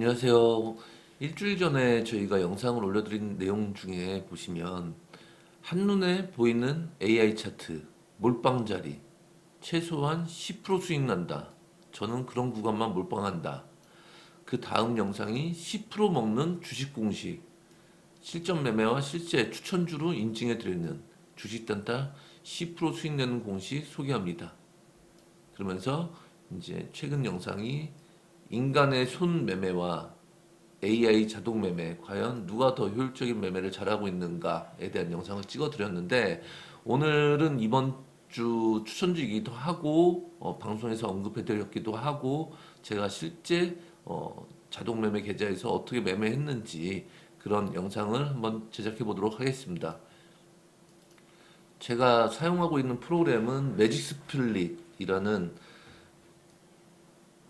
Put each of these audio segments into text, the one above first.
안녕하세요. 일주일 전에 저희가 영상을 올려드린 내용 중에 보시면 한눈에 보이는 AI 차트, 몰빵자리, 최소한 10% 수익 난다. 저는 그런 구간만 몰빵한다. 그 다음 영상이 10% 먹는 주식 공식, 실전 매매와 실제 추천주로 인증해 드리는 주식 단타 10% 수익 내는 공식 소개합니다. 그러면서 이제 최근 영상이 인간의 손 매매와 AI 자동 매매 과연 누가 더 효율적인 매매를 잘하고 있는가에 대한 영상을 찍어 드렸는데 오늘은 이번 주 추천주이기도 하고 어, 방송에서 언급해 드렸기도 하고 제가 실제 어, 자동 매매 계좌에서 어떻게 매매했는지 그런 영상을 한번 제작해 보도록 하겠습니다. 제가 사용하고 있는 프로그램은 매직 스플릿이라는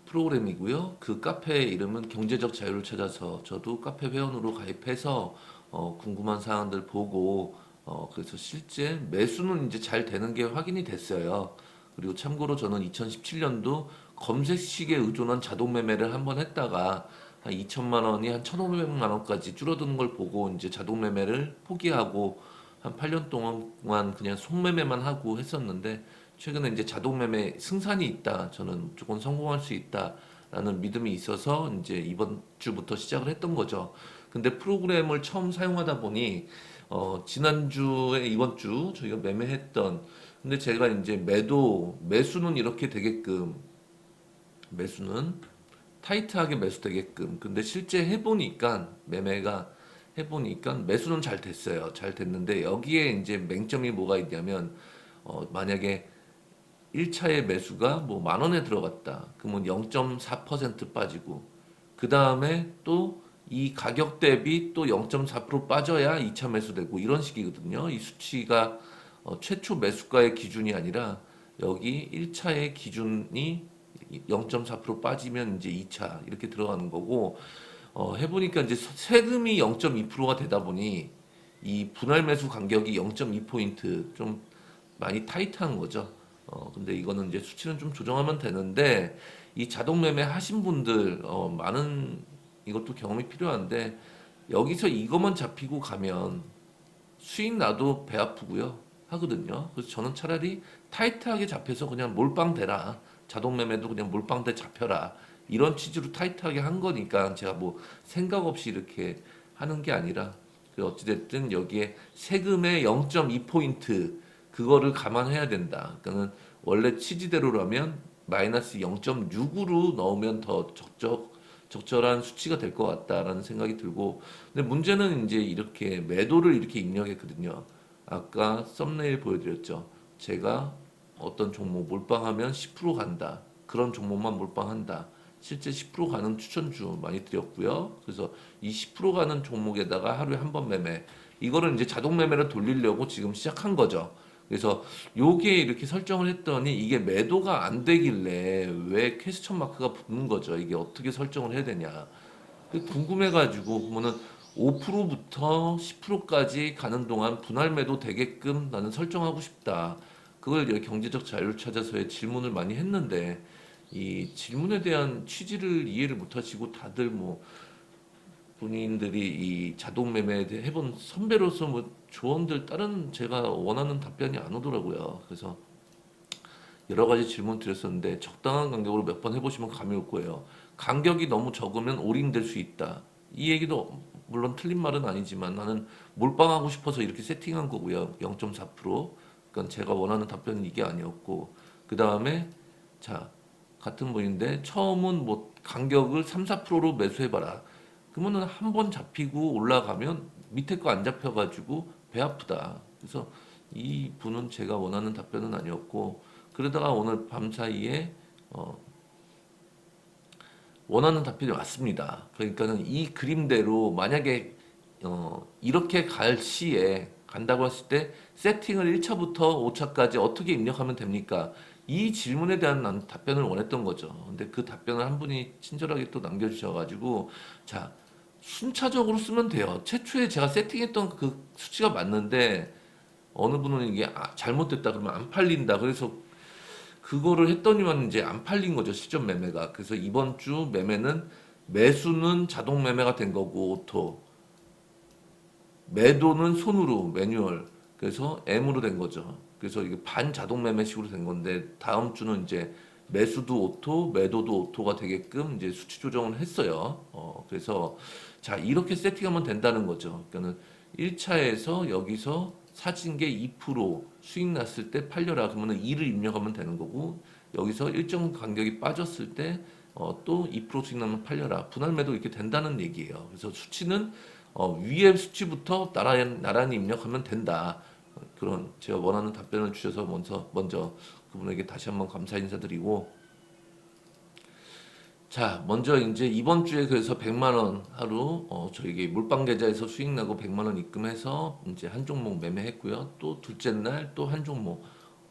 프로그램이고요. 그 카페 이름은 경제적 자유를 찾아서 저도 카페 회원으로 가입해서 어, 궁금한 사항들 보고 어, 그래서 실제 매수는 이제 잘 되는 게 확인이 됐어요. 그리고 참고로 저는 2017년도 검색식에 의존한 자동 매매를 한번 했다가 한 2천만 원이 한 1,500만 원까지 줄어드는 걸 보고 이제 자동 매매를 포기하고 한 8년 동안 그냥 손매매만 하고 했었는데 최근에 이제 자동 매매 승산이 있다. 저는 무조건 성공할 수 있다라는 믿음이 있어서 이제 이번 주부터 시작을 했던 거죠. 근데 프로그램을 처음 사용하다 보니 어 지난주에 이번 주 저희가 매매했던 근데 제가 이제 매도 매수는 이렇게 되게끔 매수는 타이트하게 매수되게끔 근데 실제 해보니까 매매가 해보니까 매수는 잘 됐어요. 잘 됐는데 여기에 이제 맹점이 뭐가 있냐면 어 만약에 1차의 매수가 뭐 만 원에 들어갔다. 그러면 0.4% 빠지고 그 다음에 또 이 가격 대비 또 0.4% 빠져야 2차 매수되고 이런 식이거든요. 이 수치가 어, 최초 매수가의 기준이 아니라 여기 1차의 기준이 0.4% 빠지면 이제 2차 이렇게 들어가는 거고 어, 해보니까 이제 세금이 0.2%가 되다 보니 이 분할 매수 간격이 0.2포인트 좀 많이 타이트한 거죠. 어, 근데 이거는 이제 수치는 좀 조정하면 되는데 이 자동 매매 하신 분들 어, 많은 이것도 경험이 필요한데 여기서 이것만 잡히고 가면 수익 나도 배 아프고요 하거든요. 그래서 저는 차라리 타이트하게 잡혀서 그냥 몰빵 대라. 자동 매매도 그냥 몰빵 대 잡혀라. 이런 취지로 타이트하게 한 거니까 제가 뭐 생각 없이 이렇게 하는 게 아니라 그 어찌됐든 여기에 세금의 0.2 포인트 그거를 감안해야 된다. 그러니까는 원래 취지대로라면 마이너스 0.6으로 넣으면 더 적적 적절한 수치가 될 것 같다라는 생각이 들고 근데 문제는 이제 이렇게 매도를 이렇게 입력했거든요. 아까 썸네일 보여드렸죠. 제가 어떤 종목 몰빵하면 10% 간다. 그런 종목만 몰빵한다. 실제 10% 가는 추천주 많이 드렸고요. 그래서 이 10% 가는 종목에다가 하루에 한 번 매매. 이거를 이제 자동 매매를 돌리려고 지금 시작한 거죠. 그래서 요게 이렇게 설정을 했더니 이게 매도가 안 되길래 왜 퀘스천 마크가 붙는 거죠. 이게 어떻게 설정을 해야 되냐. 궁금해가지고 보면은 5%부터 10%까지 가는 동안 분할 매도 되게끔 나는 설정하고 싶다. 그걸 경제적 자유를 찾아서의 질문을 많이 했는데 이 질문에 대한 취지를 이해를 못하시고 다들 뭐 본인들이 이 자동 매매에 대해 해본 선배로서 뭐 조언들 다른 제가 원하는 답변이 안 오더라고요. 그래서 여러 가지 질문 드렸었는데 적당한 간격으로 몇 번 해보시면 감이 올 거예요. 간격이 너무 적으면 올인될 수 있다. 이 얘기도 물론 틀린 말은 아니지만 나는 몰빵하고 싶어서 이렇게 세팅한 거고요. 0.4%. 그러니까 제가 원하는 답변은 이게 아니었고 그 다음에 자 같은 분인데 처음은 뭐 간격을 3, 4%로 매수해봐라. 그러면은 한 번 잡히고 올라가면 밑에 거 안 잡혀가지고 배 아프다. 그래서 이 분은 제가 원하는 답변은 아니었고 그러다가 오늘 밤 사이에 어 원하는 답변이 왔습니다. 그러니까는 이 그림대로 만약에 어 이렇게 갈 시에 간다고 했을 때 세팅을 1차부터 5차까지 어떻게 입력하면 됩니까? 이 질문에 대한 난 답변을 원했던 거죠. 근데 그 답변을 한 분이 친절하게 또 남겨주셔가지고 자 순차적으로 쓰면 돼요. 최초에 제가 세팅했던 그 수치가 맞는데 어느 분은 이게 아, 잘못됐다 그러면 안 팔린다. 그래서 그거를 했더니만 이제 안 팔린 거죠. 시점 매매가. 그래서 이번 주 매매는 매수는 자동 매매가 된 거고 오토 매도는 손으로 매뉴얼 그래서 M으로 된 거죠. 그래서 이게 반 자동 매매식으로 된 건데 다음 주는 이제 매수도 오토, 매도도 오토가 되게끔 이제 수치 조정을 했어요. 어, 그래서 자 이렇게 세팅하면 된다는 거죠. 그러니까는 1차에서 여기서 사진 게2% 수익 났을 때 팔려라 그러면은 2를 입력하면 되는 거고 여기서 일정 간격이 빠졌을 때 어, 또 2% 수익 나면 팔려라 분할 매도 이렇게 된다는 얘기예요. 그래서 수치는 어, 위에 수치부터 나란히, 나란히 입력하면 된다. 어, 그런 제가 원하는 답변을 주셔서 먼저 먼저 그분에게 다시 한번 감사 인사드리고 자 먼저 이제 이번 주에 그래서 100만 원 하루 어, 저에게 몰빵 계좌에서 수익 나고 100만 원 입금해서 이제 한 종목 매매했고요. 또 둘째 날 또 한 종목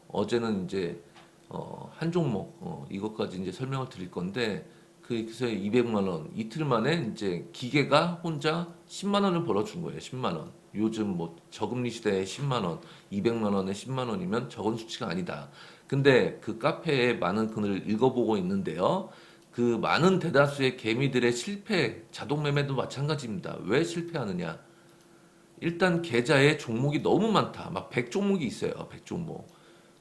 어제는 이제 어, 한 종목 어, 이것까지 이제 설명을 드릴 건데 그래서 200만 원 이틀 만에 이제 기계가 혼자 10만 원을 벌어준 거예요. 10만 원. 요즘 뭐 저금리 시대에 10만 원, 200만 원에 10만 원이면 적은 수치가 아니다. 근데 그 카페에 많은 글을 읽어보고 있는데요. 그 많은 대다수의 개미들의 실패, 자동 매매도 마찬가지입니다. 왜 실패하느냐? 일단 계좌에 종목이 너무 많다. 막 100종목이 있어요. 100종목.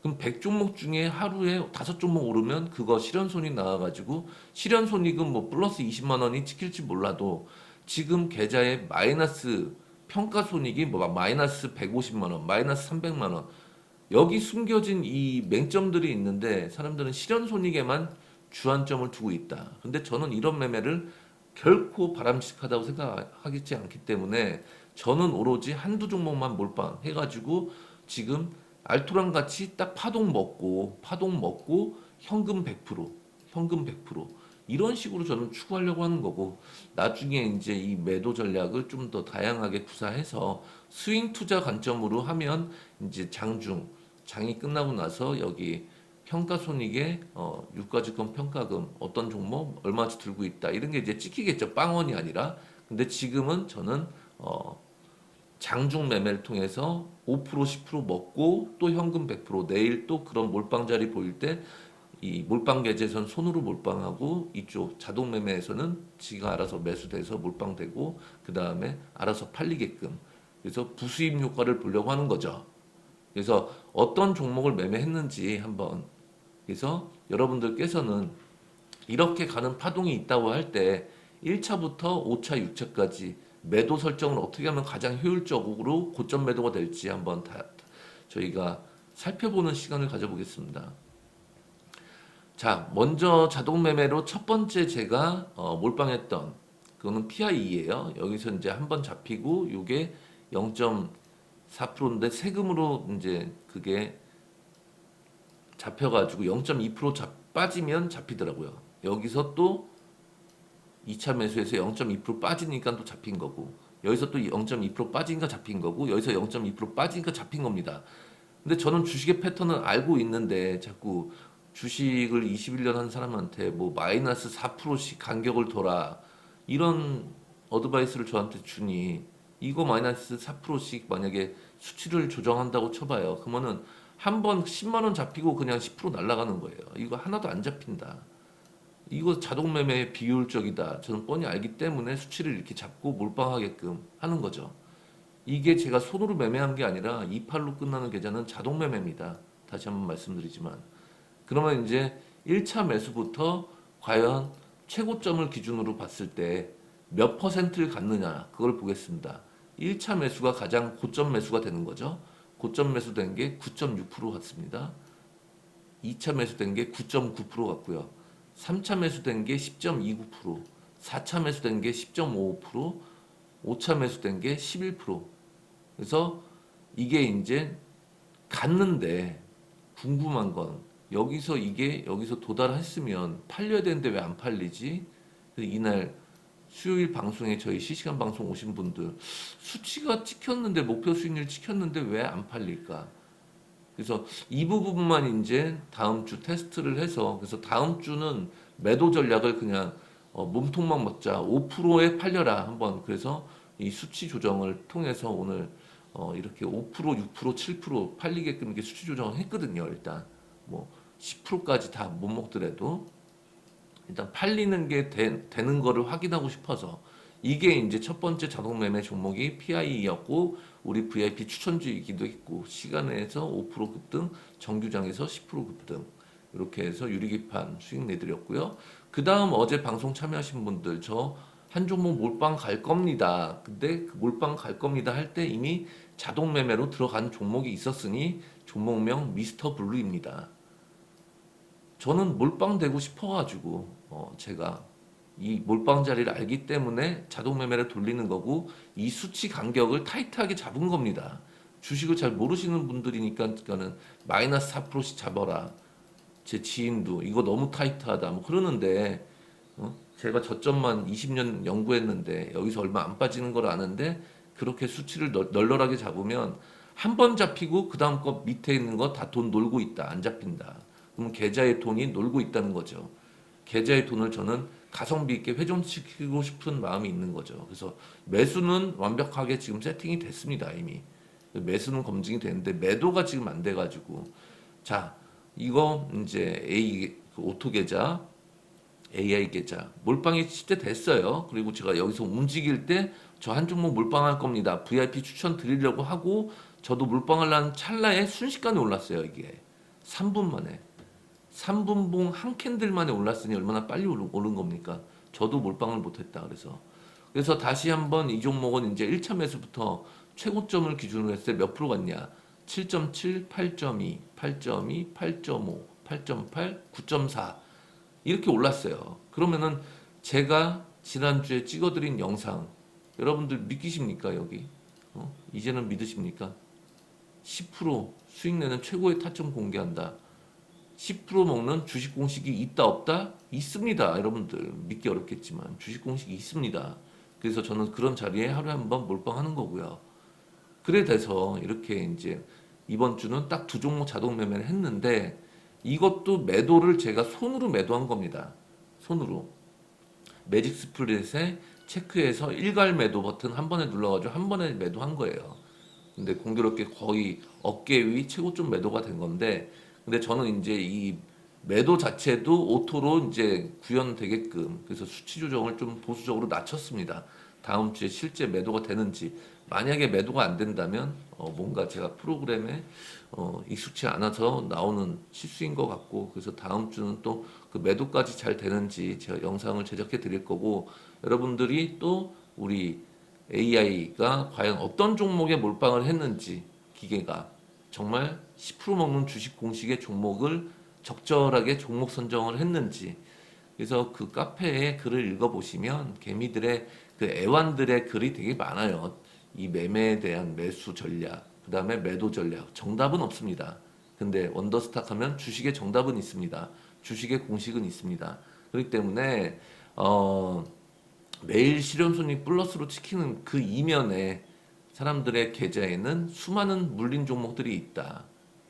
그럼 100종목 중에 하루에 5종목 오르면 그거 실현손익 나와가지고 실현손익은 뭐 플러스 20만 원이 찍힐지 몰라도 지금 계좌에 마이너스 평가손익이 뭐 마이너스 150만 원, 마이너스 300만 원 여기 숨겨진 이 맹점들이 있는데 사람들은 실현손익에만 주안점을 두고 있다. 근데 저는 이런 매매를 결코 바람직하다고 생각하겠지 않기 때문에 저는 오로지 한두 종목만 몰빵 해가지고 지금 알토란 같이 딱 파동 먹고 파동 먹고 현금 100% 현금 100% 이런 식으로 저는 추구하려고 하는 거고 나중에 이제 이 매도 전략을 좀 더 다양하게 구사해서 스윙 투자 관점으로 하면 이제 장중 장이 끝나고 나서 여기 평가 손익에 어, 유가증권 평가금 어떤 종목 얼마치 들고 있다. 이런 게 이제 찍히겠죠. 빵원이 아니라. 근데 지금은 저는 어, 장중 매매를 통해서 5% 10% 먹고 또 현금 100% 내일 또 그런 몰빵 자리 보일 때 이 몰빵 계좌에서는 손으로 몰빵하고 이쪽 자동 매매에서는 지가 알아서 매수돼서 몰빵되고 그 다음에 알아서 팔리게끔 그래서 부수입 효과를 보려고 하는 거죠. 그래서 어떤 종목을 매매했는지 한번 그래서 여러분들께서는 이렇게 가는 파동이 있다고 할 때 1차부터 5차, 6차까지 매도 설정을 어떻게 하면 가장 효율적으로 고점 매도가 될지 한번 다 저희가 살펴보는 시간을 가져보겠습니다. 자, 먼저 자동 매매로 첫 번째 제가 어, 몰빵했던 그거는 PIE예요. 여기서 이제 한 번 잡히고 이게 0.4%인데 세금으로 이제 그게 잡혀가지고 0.2% 잡, 빠지면 잡히더라고요. 여기서 또 2차 매수에서 0.2% 빠지니까 또 잡힌 거고 여기서 또 0.2% 빠지니까 잡힌 거고 여기서 0.2% 빠지니까 잡힌 겁니다. 근데 저는 주식의 패턴을 알고 있는데 자꾸 주식을 21년 한 사람한테 뭐 마이너스 4%씩 간격을 둬라 이런 어드바이스를 저한테 주니 이거 마이너스 4%씩 만약에 수치를 조정한다고 쳐봐요. 그러면은 한 번 10만 원 잡히고 그냥 10% 날아가는 거예요. 이거 하나도 안 잡힌다. 이거 자동 매매 비효율적이다. 저는 뻔히 알기 때문에 수치를 이렇게 잡고 몰빵하게끔 하는 거죠. 이게 제가 손으로 매매한 게 아니라 28로 끝나는 계좌는 자동 매매입니다. 다시 한번 말씀드리지만. 그러면 이제 1차 매수부터 과연 최고점을 기준으로 봤을 때 몇 퍼센트를 갖느냐 그걸 보겠습니다. 1차 매수가 가장 고점 매수가 되는 거죠. 고점 매수된 게 9.6% 같습니다. 2차 매수된 게 9.9% 같고요. 3차 매수된 게 10.29%, 4차 매수된 게 10.55%, 5차 매수된 게 11%. 그래서 이게 이제 갔는데 궁금한 건 여기서 이게 여기서 도달했으면 팔려야 되는데 왜 안 팔리지? 이날 수요일 방송에 저희 실시간 방송 오신 분들 수치가 찍혔는데 목표 수익률 찍혔는데 왜 안 팔릴까? 그래서 이 부분만 이제 다음 주 테스트를 해서 그래서 다음 주는 매도 전략을 그냥 어, 몸통만 먹자 5%에 팔려라 한번 그래서 이 수치 조정을 통해서 오늘 어, 이렇게 5% 6% 7% 팔리게끔 이렇게 수치 조정을 했거든요 일단 뭐 10%까지 다 못 먹더라도 일단 팔리는 게 되, 는 거를 확인하고 싶어서 이게 이제 첫 번째 자동 매매 종목이 PI였고 우리 VIP 추천주이기도 했고 시간에서 5% 급등, 정규장에서 10% 급등 이렇게 해서 유리기판 수익 내드렸고요. 그 다음 어제 방송 참여하신 분들 저 한 종목 몰빵 갈 겁니다. 근데 그 몰빵 갈 겁니다 할 때 이미 자동 매매로 들어간 종목이 있었으니 종목명 미스터 블루입니다. 저는 몰빵 되고 싶어가지고 어 제가 이 몰빵 자리를 알기 때문에 자동 매매를 돌리는 거고 이 수치 간격을 타이트하게 잡은 겁니다. 주식을 잘 모르시는 분들이니까 그러니까는 마이너스 4%씩 잡아라. 제 지인도 이거 너무 타이트하다 뭐 그러는데 어? 제가 저점만 20년 연구했는데 여기서 얼마 안 빠지는 걸 아는데 그렇게 수치를 널- 널널하게 잡으면 한 번 잡히고 그 다음 거 밑에 있는 거 다 돈 놀고 있다 안 잡힌다. 그러면 계좌의 돈이 놀고 있다는 거죠. 계좌의 돈을 저는 가성비 있게 회전시키고 싶은 마음이 있는 거죠. 그래서 매수는 완벽하게 지금 세팅이 됐습니다 이미 매수는 검증이 됐는데 매도가 지금 안 돼가지고 자 이거 이제 A 그 오토 계좌 AI 계좌 몰빵이 실제 됐어요. 그리고 제가 여기서 움직일 때 저 한 종목 몰빵할 겁니다. VIP 추천 드리려고 하고 저도 몰빵하려는 찰나에 순식간에 올랐어요. 이게 3분 만에 3분봉 한 캔들 만에 올랐으니 얼마나 빨리 오른, 오른 겁니까? 저도 몰빵을 못했다 그래서 그래서 다시 한번 이 종목은 이제 1차 매수부터 최고점을 기준으로 했을 때 몇 프로 갔냐? 7.7, 8.2, 8.2, 8.5, 8.8, 9.4 이렇게 올랐어요. 그러면은 제가 지난주에 찍어드린 영상 여러분들 믿기십니까 여기? 어? 이제는 믿으십니까? 10% 수익 내는 최고의 타점 공개한다. 10% 먹는 주식 공식이 있다 없다? 있습니다. 여러분들 믿기 어렵겠지만 주식 공식이 있습니다. 그래서 저는 그런 자리에 하루에 한 번 몰빵하는 거고요. 그래 돼서 이렇게 이제 이번 주는 딱 두 종목 자동 매매를 했는데 이것도 매도를 제가 손으로 매도한 겁니다. 손으로. 매직 스플릿에 체크해서 일괄 매도 버튼 한 번에 눌러가지고 한 번에 매도한 거예요. 근데 공교롭게 거의 어깨 위 최고점 매도가 된 건데, 근데 저는 이제 이 매도 자체도 오토로 이제 구현되게끔 그래서 수치 조정을 좀 보수적으로 낮췄습니다. 다음 주에 실제 매도가 되는지 만약에 매도가 안 된다면 어 뭔가 제가 프로그램에 어 익숙치 않아서 나오는 실수인 것 같고 그래서 다음 주는 또 그 매도까지 잘 되는지 제가 영상을 제작해 드릴 거고 여러분들이 또 우리 AI가 과연 어떤 종목에 몰빵을 했는지 기계가 정말 10% 먹는 주식 공식의 종목을 적절하게 종목 선정을 했는지 그래서 그 카페에 글을 읽어보시면 개미들의 그 애완들의 글이 되게 많아요. 이 매매에 대한 매수 전략, 그 다음에 매도 전략. 정답은 없습니다. 근데 원더스탁 하면 주식의 정답은 있습니다. 주식의 공식은 있습니다. 그렇기 때문에, 어, 매일 실현 손익 플러스로 지키는 그 이면에 사람들의 계좌에는 수많은 물린 종목들이 있다.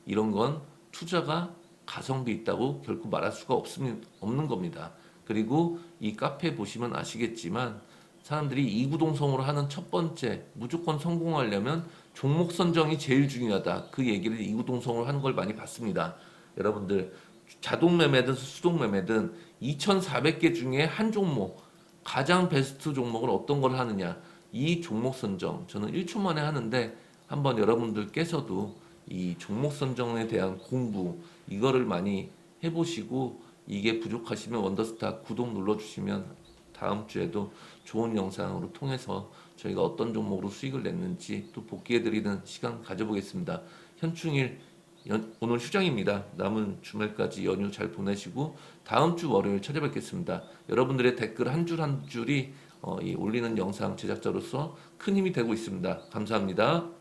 이런 건 투자가 가성비 있다고 결코 말할 수가 없습니, 없는 겁니다. 그리고 이 카페 보시면 아시겠지만 사람들이 이구동성으로 하는 첫 번째 무조건 성공하려면 종목 선정이 제일 중요하다. 그 얘기를 이구동성으로 하는 걸 많이 봤습니다. 여러분들 자동 매매든 수동 매매든 2,400개 중에 한 종목 가장 베스트 종목을 어떤 걸 하느냐 이 종목 선정 저는 1초 만에 하는데 한번 여러분들께서도 이 종목 선정에 대한 공부 이거를 많이 해보시고 이게 부족하시면 원더스타 구독 눌러주시면 다음 주에도 좋은 영상으로 통해서 저희가 어떤 종목으로 수익을 냈는지 또 복귀해드리는 시간 가져보겠습니다. 현충일 연- 오늘 휴장입니다. 남은 주말까지 연휴 잘 보내시고 다음 주 월요일 찾아뵙겠습니다. 여러분들의 댓글 한 줄한 줄이 어, 이 올리는 영상 제작자로서 큰 힘이 되고 있습니다. 감사합니다.